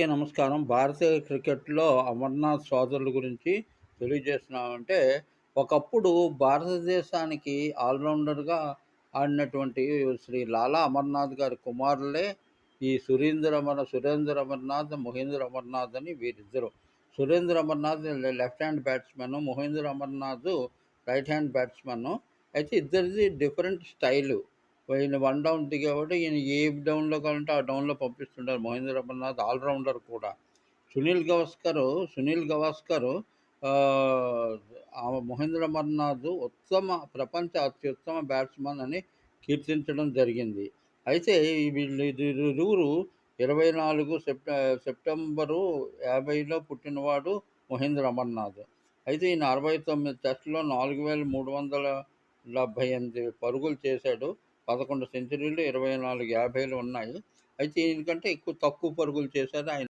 అందరికీ నమస్కారం. భారతీయ క్రికెట్‌లో అమర్నాథ్ సోదరుల గురించి తెలియజేస్తున్నామంటే, ఒకప్పుడు భారతదేశానికి ఆల్‌రౌండర్‌గా ఆడినటువంటి శ్రీ లాలా అమర్నాథ్ గారి కుమారులే ఈ సురేంద్ర అమర్ సురేంద్ర అమర్నాథ్, మహేంద్ర అమర్నాథ్ అని వీరిద్దరు. Surendra Amarnath left hand batsmen Mahendra Amarnath right hand batsmen అయితే ఇద్దరిది డిఫరెంట్ స్టైలు. ఈయన వన్ డౌన్ దిగేవాడు. ఈయన ఏ డౌన్‌లో కావాలంటే ఆ డౌన్‌లో పంపిస్తుంటారు. మహేంద్ర అమర్నాథ్ ఆల్‌రౌండర్ కూడా. సునీల్ గవాస్కర్ సునీల్ గవాస్కర్ మహేంద్ర అమర్నాథ్ ఉత్తమ ప్రపంచ అత్యుత్తమ బ్యాట్స్‌మన్ అని కీర్తించడం జరిగింది. అయితే వీళ్ళు ఇరువురు 24 సెప్ట సెప్టెంబరు 50లో పుట్టినవాడు మహేంద్ర అమర్నాథ్. అయితే ఈయన 69 టెస్ట్‌లో 4378 పరుగులు చేశాడు. 11 సెంచరీలు, 24 యాభైలు ఉన్నాయి. అయితే ఎందుకంటే ఎక్కువ తక్కువ పరుగులు చేశారు. ఆయన